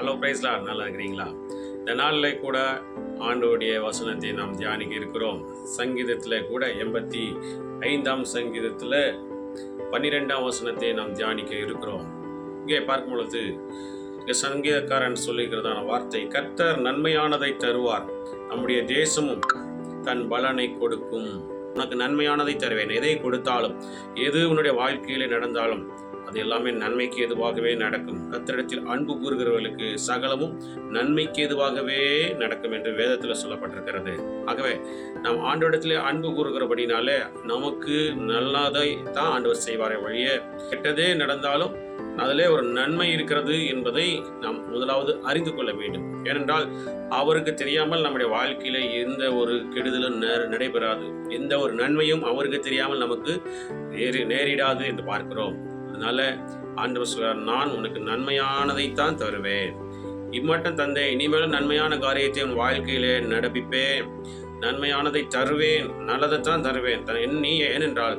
Hello பிரைஸ்லா நல்லா இருக்கிறீங்களா இந்த நாளில் கூட ஆண்டோடைய வசனத்தை நாம் தியானிக்க இருக்கிறோம். சங்கீதத்தில் கூட எண்பத்தி ஐந்தாம் சங்கீதத்தில் பன்னிரெண்டாம் வசனத்தை நாம் தியானிக்க இருக்கிறோம். இங்கே பார்க்கும் பொழுது இங்கே சங்கீதக்காரன் சொல்லுகிறதான வார்த்தை கர்த்தர் நன்மையானதை தருவார். நம்முடைய தேசமும் தன் பலனை கொடுக்கும். உனக்கு நன்மையானதை தருவேன். எதை கொடுத்தாலும் எது உன்னுடைய வாழ்க்கையிலே நடந்தாலும் அது எல்லாமே நன்மைக்கு எதுவாகவே நடக்கும். கத்தரிடத்தில் அன்பு கூறுகிறவர்களுக்கு சகலமும் நன்மைக்கு எதுவாகவே நடக்கும் என்று வேதத்தில் சொல்லப்பட்டிருக்கிறது. ஆகவே நாம் ஆண்டோடத்தில் அன்பு கூறுகிறபடினாலே நமக்கு நல்லதை தான் ஆண்டவர் செய்வாரே வழிய கெட்டதே நடந்தாலும் அதிலே ஒரு நன்மை இருக்கிறது என்பதை நாம் முதலாவது அறிந்து கொள்ள வேண்டும். ஏனென்றால் அவருக்கு தெரியாமல் நம்முடைய வாழ்க்கையில எந்த ஒரு கெடுதலும் நடைபெறாது. எந்த ஒரு நன்மையும் அவருக்கு தெரியாமல் நமக்கு நேரிடாது என்று பார்க்கிறோம். அதனால ஆண்டவர் சொல்றார் நான் உனக்கு நன்மையானதைத்தான் தருவேன். இம்மட்டும் தந்தை இனிமேலும் நன்மையான காரியத்தை உன் வாழ்க்கையிலே நடப்பிப்பேன். நன்மையானதை தருவேன் நல்லதைத்தான் தருவேன். நீ ஏனென்றால்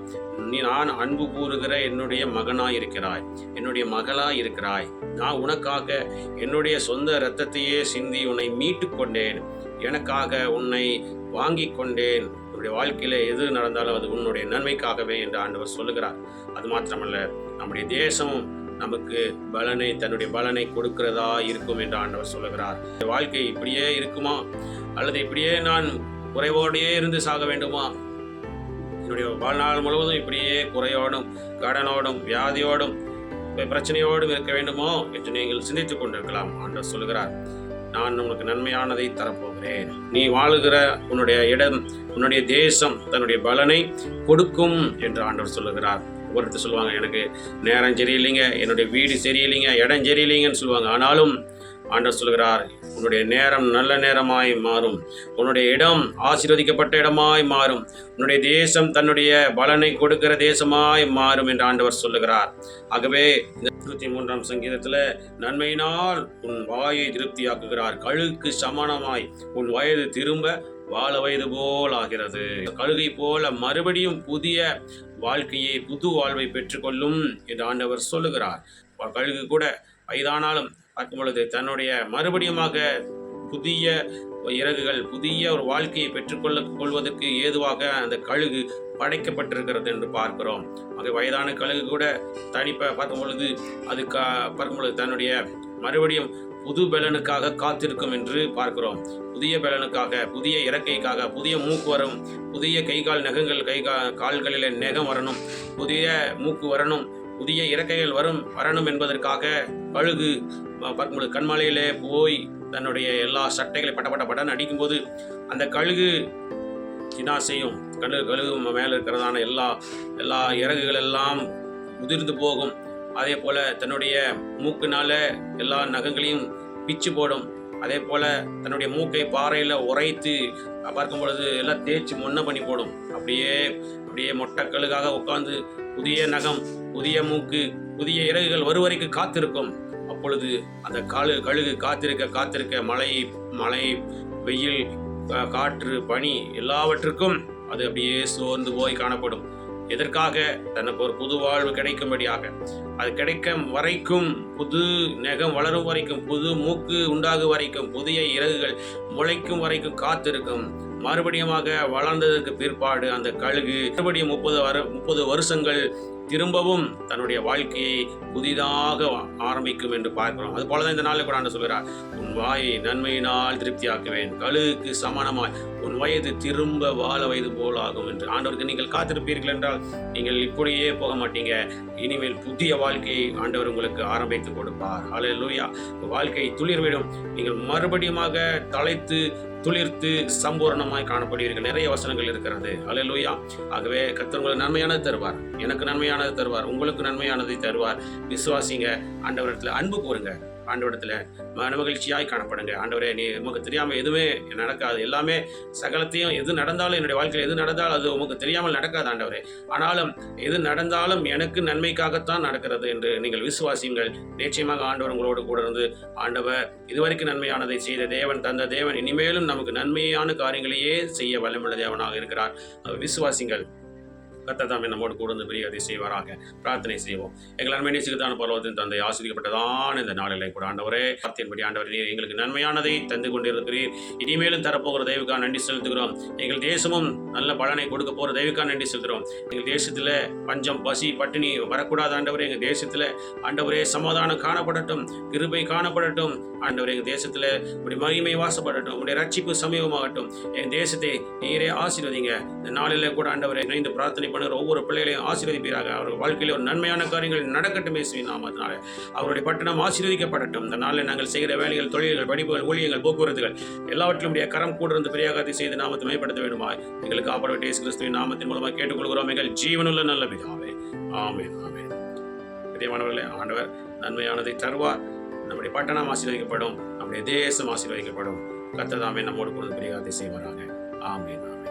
நீ நான் அன்பு கூறுகிற என்னுடைய மகனாய் இருக்கிறாய் என்னுடைய மகளாய் இருக்கிறாய் நான் உனக்காக என்னுடைய சொந்த இரத்தத்தையே சிந்தி உன்னை மீட்டு கொண்டேன் எனக்காக உன்னை வாங்கி கொண்டேன் உன்னுடைய வாழ்க்கையில எது நடந்தாலும் அது உன்னுடைய நன்மைக்காகவே என்று ஆண்டவர் சொல்லுகிறார். அது மாத்திரமல்ல நம்முடைய தேசம் நமக்கு பலனை தன்னுடைய பலனை கொடுக்கிறதா இருக்கும் என்று ஆண்டவர் சொல்லுகிறார். வாழ்க்கை இப்படியே இருக்குமா? அல்லது இப்படியே நான் குறைவோடையே இருந்து சாக வேண்டுமா? என்னுடைய வாழ்நாள் முழுவதும் இப்படியே குறையோடும் கடனோடும் வியாதியோடும் பிரச்சனையோடும் இருக்க வேண்டுமோ என்று நீங்கள் சிந்தித்துக் கொண்டிருக்கலாம் ஆண்டவர் சொல்லுகிறார். நான் உனக்கு நன்மையானதை தரப்போகிறேன். நீ வாழுகிற உன்னுடைய இடம் உன்னுடைய தேசம் தன்னுடைய பலனை கொடுக்கும் என்று ஆண்டவர் சொல்லுகிறார். ஒருத்தர் சொல்லுவாங்க எனக்கு நேரம் சரியில்லைங்க என்னுடைய வீடு சரியில்லைங்க இடம் சரியில்லைங்கன்னு சொல்லுவாங்க. ஆனாலும் ஆண்டவர் சொல்கிறார் உன்னுடைய நேரம் நல்ல நேரமாய் மாறும். உன்னுடைய இடம் ஆசீர்வதிக்கப்பட்ட இடமாய் மாறும். உன்னுடைய தேசம் தன்னுடைய பலனை கொடுக்கிற தேசமாய் மாறும் என்று ஆண்டவர் சொல்லுகிறார். ஆகவே இந்த இருபத்தி மூன்றாம் சங்கீதத்தில் நன்மையினால் உன் வாயை திருப்தியாக்குகிறார். கழுக்கு சமானமாய் உன் வயது திரும்ப வாழ வயது போல் ஆகிறது. கழுகை போல மறுபடியும் புதிய வாழ்க்கையை புது வாழ்வை பெற்றுக்கொள்ளும் என்று ஆண்டவர் சொல்லுகிறார். கழுகு கூட வயதானாலும் பார்க்கும் பொழுது தன்னுடைய மறுபடியுமாக புதிய இறகுகள் புதிய ஒரு வாழ்க்கையை பெற்றுக்கொள்ள கொள்வதற்கு ஏதுவாக அந்த கழுகு படைக்கப்பட்டிருக்கிறது என்று பார்க்கிறோம். அது வயதான கழுகு கூட தனிப்ப பார்க்கும் பொழுது அது கா பார்க்கும் பொழுது தன்னுடைய மறுபடியும் புது பலனுக்காக காத்திருக்கும் என்று பார்க்கிறோம். புதிய பலனுக்காக புதிய இறக்கைக்காக புதிய மூக்கு வரும் புதிய கை கால் நகங்கள் கை கா கால்களில் நெகம் வரணும் புதிய மூக்கு வரணும் புதிய இறக்கைகள் வரும் வரணும் என்பதற்காக கழுகு அஹ், கண்மாலையிலே போய் தன்னுடைய எல்லா சட்டைகளை பட்ட பட்ட அடிக்கும்போது அந்த கழுகு என்ன செய்யும். கழுகு கழுகு மேலே இருக்கிறதான எல்லா எல்லா இறகுகள் எல்லாம் உதிர்ந்து போகும். அதே போல தன்னுடைய மூக்குனால எல்லா நகங்களையும் பிச்சு போடும். அதே போல தன்னுடைய மூக்கை பாறையில் உரைத்து பார்க்கும் பொழுது எல்லாம் தேய்ச்சி மொன்ன பண்ணி போடும். அப்படியே அப்படியே மொட்டை கழுகாக உட்கார்ந்து புதிய நகம் புதிய மூக்கு புதிய இறகுகள் வருவரைக்கு காத்திருக்கும். அப்பொழுது அந்த காலு கழுகு காத்திருக்க காத்திருக்க மழை மழை வெயில் காற்று பனி எல்லாவற்றுக்கும் அது அப்படியே சோர்ந்து போய் காணப்படும். எதற்காக? தனக்கு ஒரு புது வாழ்வு கிடைக்கும்படியாக. அது கிடைக்கும் வரைக்கும் புது நெகம் வளரும் வரைக்கும் புது மூக்கு உண்டாகும் வரைக்கும் புதிய இறகுகள் முளைக்கும் வரைக்கும் காத்திருக்கும். மறுபடியுமாக வளர்ந்ததற்கு பிற்பாடு அந்த கழுகு மறுபடியும் முப்பது வரு முப்பது வருஷங்கள் திரும்பவும் தன்னுடைய வாழ்க்கையை புதிதாக ஆரம்பிக்கும் என்று பார்க்கிறோம். அது போலதான் இந்த நாளில் கூட ஆண்டு சொல்கிறார் உன் வாயை நன்மையினால் திருப்தியாக்குவேன் கழுகுக்கு சமானமாய் உன் வயது திரும்ப வாழ வயது போல் ஆகும் என்று. ஆண்டவருக்கு நீங்கள் காத்திருப்பீர்கள் என்றால் நீங்கள் இப்படியே போக மாட்டீங்க. இனிமேல் புதிய வாழ்க்கையை ஆண்டவர் உங்களுக்கு ஆரம்பித்து கொடுப்பார். ஹalleluya வாழ்க்கை துளிர்விடும். நீங்கள் மறுபடியுமாக தலைத்து துளிர்த்து சம்பூரணமாய் காணப்படுவீர்கள். நிறைய வசனங்கள் இருக்கிறது. அலையலூயா ஆகவே கத்தவங்களுக்கு நன்மையானது தருவார். எனக்கு நன்மையானது தருவார். உங்களுக்கு நன்மையானதை தருவார். விசுவாசிங்க. ஆண்டவரத்தில் அன்பு கூறுங்க. ஆண்டவரத்தில் மனமகிழ்ச்சியாய் காணப்படுங்க. ஆண்டவரே நீ உமக்கு தெரியாமல் எதுவுமே நடக்காது. எல்லாமே சகலத்தையும் எது நடந்தாலும் என்னுடைய வாழ்க்கையில் எது நடந்தாலும் அது உமக்கு தெரியாமல் நடக்காது ஆண்டவரே. ஆனாலும் எது நடந்தாலும் எனக்கு நன்மைக்காகத்தான் நடக்கிறது என்று நீங்கள் விசுவாசியுங்கள். நிச்சயமாக ஆண்டவர் உங்களோடு கூட இருந்து ஆண்டவர் இதுவரைக்கும் நன்மையானதை செய்த தேவன் தந்த தேவன் இனிமேலும் நமக்கு நன்மையான காரியங்களையே செய்ய வல்லமுள்ள தேவனாக இருக்கிறார். அவர் விசுவாசிங்கள் கத்ததாமே நம்மோடு கூட வந்து பெரிய அதை செய்வாராக பிரார்த்தனை செய்வோம். எங்கள் நேசிக்கத்தான பருவத்தின் தந்தை ஆசிரியப்பட்டதான இந்த நாளிலே கூட ஆண்டவரே வார்த்தையின்படி ஆண்டவர் நீர் எங்களுக்கு நன்மையானதை தந்து கொண்டிருக்கிறீர். இனிமேலும் தரப்போகிற தெய்வக்கா நன்றி செலுத்துகிறோம். எங்கள் தேசமும் நல்ல பலனை கொடுக்க போகிற தெய்வக்கா நன்றி செலுத்துகிறோம். எங்கள் தேசத்தில் பஞ்சம் பசி பட்டினி வரக்கூடாத ஆண்டவரே. எங்கள் தேசத்தில் ஆண்டவரே சமாதானம் காணப்படட்டும் கிருபை காணப்படட்டும். ஆண்டவரே எங்கள் தேசத்தில் உடைய மகிமை வாசப்படட்டும் உடைய ரட்சிப்பு சமீபமாகட்டும். எங்கள் தேசத்தை நீரே ஆசீர்வதிங்க. இந்த நாளில் கூட ஆண்டவரை இணைந்து பிரார்த்தனை பண்ணுகிற ஒவ்வொரு பிள்ளைகளையும் ஆசீர்வதிப்பீராக. அவர் வாழ்க்கையில் ஒரு நன்மையான காரியங்கள் நடக்கட்டும் இயேசுவின் நாமத்தினால. அவருடைய பட்டணம் ஆசீர்வதிக்கப்படட்டும். இந்த நாளில் நாங்கள் செய்கிற வேலைகள் தொழில்கள் படிப்புகள் ஊழியங்கள் போக்குவரத்துகள் எல்லாவற்றிலும் உடைய கரம் கூட இருந்து பெரியாகத்தை செய்து நாமத்தை மேம்படுத்த வேண்டுமா எங்களுக்கு ஆப்படவிட்ட இயேசு கிறிஸ்துவின் நாமத்தின் மூலமாக கேட்டுக்கொள்கிறோம். எங்கள் ஜீவனுள்ள நல்ல பிதாவே. ஆமே ஆமே பிரியமானவர்களே ஆண்டவர் நன்மையானதை தருவார். நம்முடைய பட்டணம் ஆசீர்வதிக்கப்படும். நம்முடைய தேசம் ஆசீர்வதிக்கப்படும். கத்ததாமே நம்மோடு கூட பிரியாகத்தை செய்வாராங்க ஆமென் ஆமென்.